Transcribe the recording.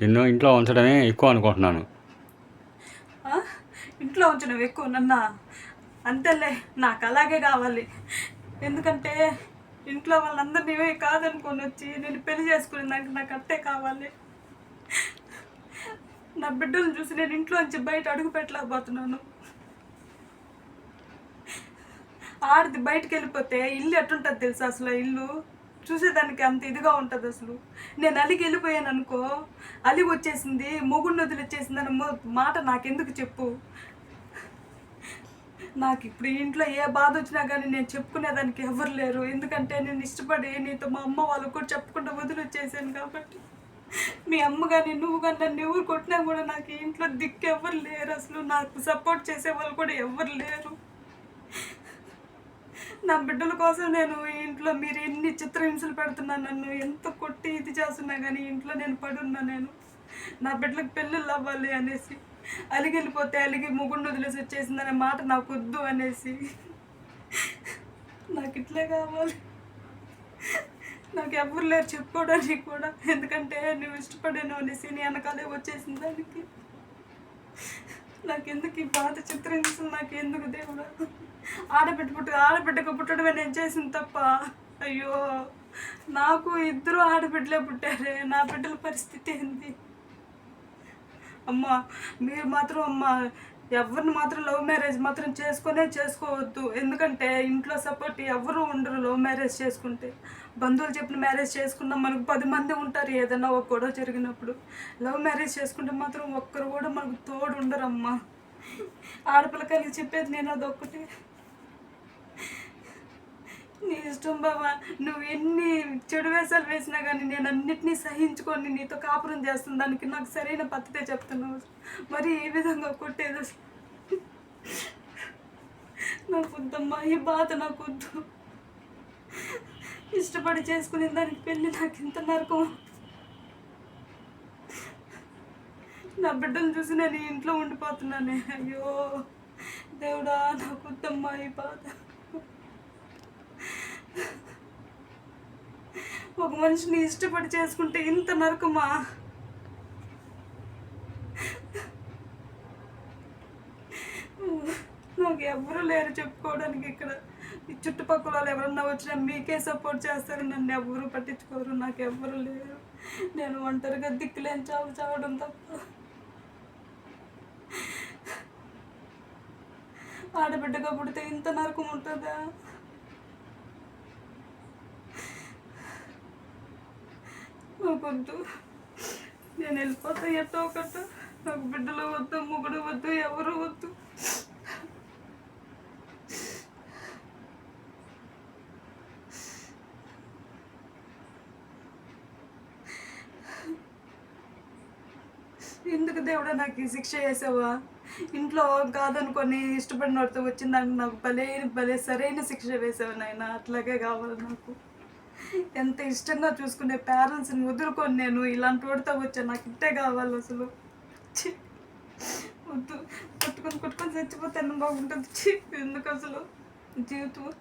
నిన్ను ఇంట్లో ఉంచడమే ఎక్కువ అనుకుంటున్నాను. ఇంట్లో ఉంచడం ఎక్కువ నన్న? అంతేలే నాకు అలాగే కావాలి. ఎందుకంటే ఇంట్లో వాళ్ళందరినీ ఇవే కాదనుకొని వచ్చి నేను పెళ్ళి చేసుకునే దానికి నాకు అట్టే కావాలి. నా బిడ్డలను చూసి నేను ఇంట్లో నుంచి బయట అడుగు పెట్టలేకపోతున్నాను. ఆడిది బయటకు వెళ్ళిపోతే ఇల్లు ఎట్టుంటుంది తెలుసా అసలు ఇల్లు? చూసేదానికి అంత ఇదిగా ఉంటుంది అసలు. నేను అలిగి వెళ్ళిపోయాను అనుకో. అలిగి వచ్చేసింది మొగుడిని వదిలిచ్చేసింది అన్న మొ- మాట నాకెందుకు చెప్పు? నాకు ఇప్పుడు ఇంట్లో ఏ బాధ వచ్చినా కానీ నేను చెప్పుకునేదానికి ఎవరు లేరు. ఎందుకంటే నేను ఇష్టపడి నీతో మా అమ్మ వాళ్ళకు కూడా చెప్పకుండా వదిలిచ్చేసాను కాబట్టి. మీ అమ్మ కానీ నువ్వు కానీ నన్ను ఎవరు కొట్టినా కూడా నాకు ఇంట్లో దిక్కు ఎవరు లేరు. అసలు నాకు సపోర్ట్ చేసే వాళ్ళు కూడా ఎవరు లేరు. నా బిడ్డల కోసం నేను ఇంట్లో మీరు ఎన్ని చిత్రహింసలు పెడుతున్నా నన్ను? ఎంత కొట్టి ఇది చేస్తున్నా కానీ ఇంట్లో నేను పడున్నా నేను. నా బిడ్డలకు పెళ్ళిళ్ళు అవ్వాలి అనేసి. అలిగి వెళ్ళిపోతే అలిగి ముగుండు వదిలేసి వచ్చేసిందనే మాట నాకు వద్దు అనేసి. నాకు ఇట్లే కావాలి. నాకు ఎవరు లేరు చెప్పుకోవడానికి కూడా. ఎందుకంటే నువ్వు ఇష్టపడాను అనేసి నీ వెనకాలే వచ్చేసింది దానికి. నాకెందుకు ఈ బాధ చిత్రహింసలు నాకెందుకు దేవుడు? ఆడబిడ్డ పుట్టు ఆడబిడ్డకు పుట్టడమే నేను చేసింది తప్ప. అయ్యో నాకు ఇద్దరు ఆడబిడ్డలే పుట్టారే. నా బిడ్డల పరిస్థితి ఏంది? అమ్మా మీరు మాత్రం అమ్మ ఎవరిని మాత్రం లవ్ మ్యారేజ్ మాత్రం చేసుకునే చేసుకోవద్దు. ఎందుకంటే ఇంట్లో సపోర్ట్ ఎవరు ఉండరు లవ్ మ్యారేజ్ చేసుకుంటే. బంధువులు చెప్పిన మ్యారేజ్ చేసుకున్నా మనకు పది మంది ఉంటారు ఏదైనా ఒక గొడవ జరిగినప్పుడు. లవ్ మ్యారేజ్ చేసుకుంటే మాత్రం ఒక్కరు కూడా మనకు తోడు ఉండరమ్మా. ఆడపిల్లకాయలకి చెప్పేది నేను అదొక్కటి. నీ ఇష్టం బాబా నువ్వు ఎన్ని చెడు వేషాలు వేసినా కానీ నేను అన్నిటినీ సహించుకొని నీతో కాపురం చేస్తున్న దానికి నాకు సరైన పద్ధతే చెప్తున్నావు. మరి ఏ విధంగా కొట్టేది అసలు? నాకు వద్దమ్మా ఈ బాధ నాకు వద్దు ఇష్టపడి చేసుకునే దానికి పెళ్ళి నాకు ఇంత నరకం. నా బిడ్డను చూసి నేను ఇంట్లో ఉండిపోతున్నానే. అయ్యో దేవుడా నాకు వద్దమ్మా ఈ బాధ ఒక మనిషిని ఇష్టపడి చేసుకుంటే ఇంత నరకమా? నాకు ఎవరు లేరు చెప్పుకోవడానికి ఇక్కడ. ఈ చుట్టుపక్కల వాళ్ళు ఎవరన్నా వచ్చినా మీకే సపోర్ట్ చేస్తారు. నన్ను ఎవరు పట్టించుకోరు. నాకు ఎవరు లేరు. నేను ఒంటరిగా దిక్కులేని చావు చావడం తప్ప. ఆడబిడ్డగా పుడితే ఇంత నరకం ఉంటుందా? నాకొద్దు నేను వెళ్ళిపోతా ఎట్టో ఒకట. నాకు బిడ్డలు వద్దు ముగ్గుడు వద్దు ఎవరు వద్దు. ఎందుకు దేవుడా నాకు ఈ శిక్ష చేసావా? ఇంట్లో కాదనుకొని ఇష్టపడిన వాడితో వచ్చిన దానికి నాకు భలే భలే సరైన శిక్ష వేసావు నాయన. అట్లాగే కావాలి నాకు. ఎంత ఇష్టంగా చూసుకునే పేరెంట్స్ని వదులుకొని నేను ఇలాంటి వాడితో వచ్చా? నాకు ఇట్టే కావాలి అసలు. వద్దు. కొట్టుకొని కొట్టుకొని చచ్చిపోతాను బాగుంటుంది. ఎందుకు అసలు? జీవితం